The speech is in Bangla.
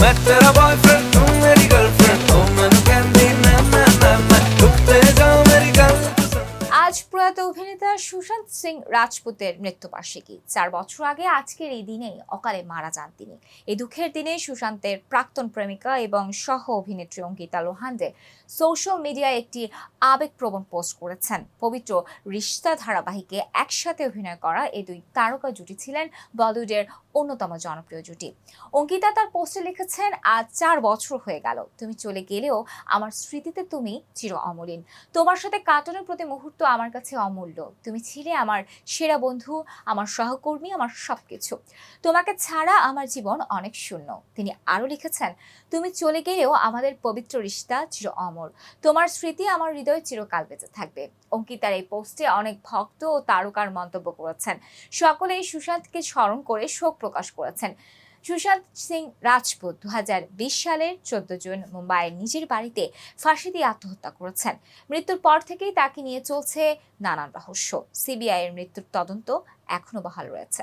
ما ترى باي فرد অভিনেতা সুশান্ত সিং রাজপুতের মৃত্যুবার্ষিকী। চার বছর আগে আজকের এই দিনেই অকালে মারা যান তিনি। এই দুঃখের দিনে সুশান্তের প্রাক্তন প্রেমিকা এবং সহ অভিনেত্রী অঙ্কিতা লোহান্ডে সোশ্যাল মিডিয়ায় একটি আবেগপ্রবণ পোস্ট করেছেন। পবিত্র রিশ্তা ধারাবাহিকে একসাথে অভিনয় করা এই দুই তারকা জুটি ছিলেন বলিউডের অন্যতম জনপ্রিয় জুটি। অঙ্কিতা তার পোস্টে লিখেছেন, আজ চার বছর হয়ে গেল। তুমি চলে গেলেও আমার স্মৃতিতে তুমি চির অমলিন। তোমার সাথে কাটানোর প্রতি মুহূর্ত আমার কাছে অমূল্য। তুমি ছিলে আমার সেরা বন্ধু, আমার সহকর্মী, আমার সবকিছু। তোমাকে ছাড়া আমার জীবন অনেক শূন্য। তিনি আরও লিখেছেন, তুমি চলে গেলেও আমাদের পবিত্র রিশতা চির অমর। তোমার স্মৃতি আমার হৃদয়ে চিরকাল বেঁচে থাকবে। অঙ্কিতার এই পোস্টে অনেক ভক্ত ও তারকার মন্তব্য করেছেন। সকলে এই সুশান্তকে স্মরণ করে শোক প্রকাশ করেছেন। সুশান্ত সিং রাজপুত দু হাজার বিশ সালের চোদ্দ জুন মুম্বাইয়ের নিজের বাড়িতে ফাঁসি দিয়ে আত্মহত্যা করেছেন। মৃত্যুর পর থেকেই তাকে নিয়ে চলছে নানান রহস্য। সিবিআইয়ের মৃত্যুর তদন্ত এখনও বহাল রয়েছে।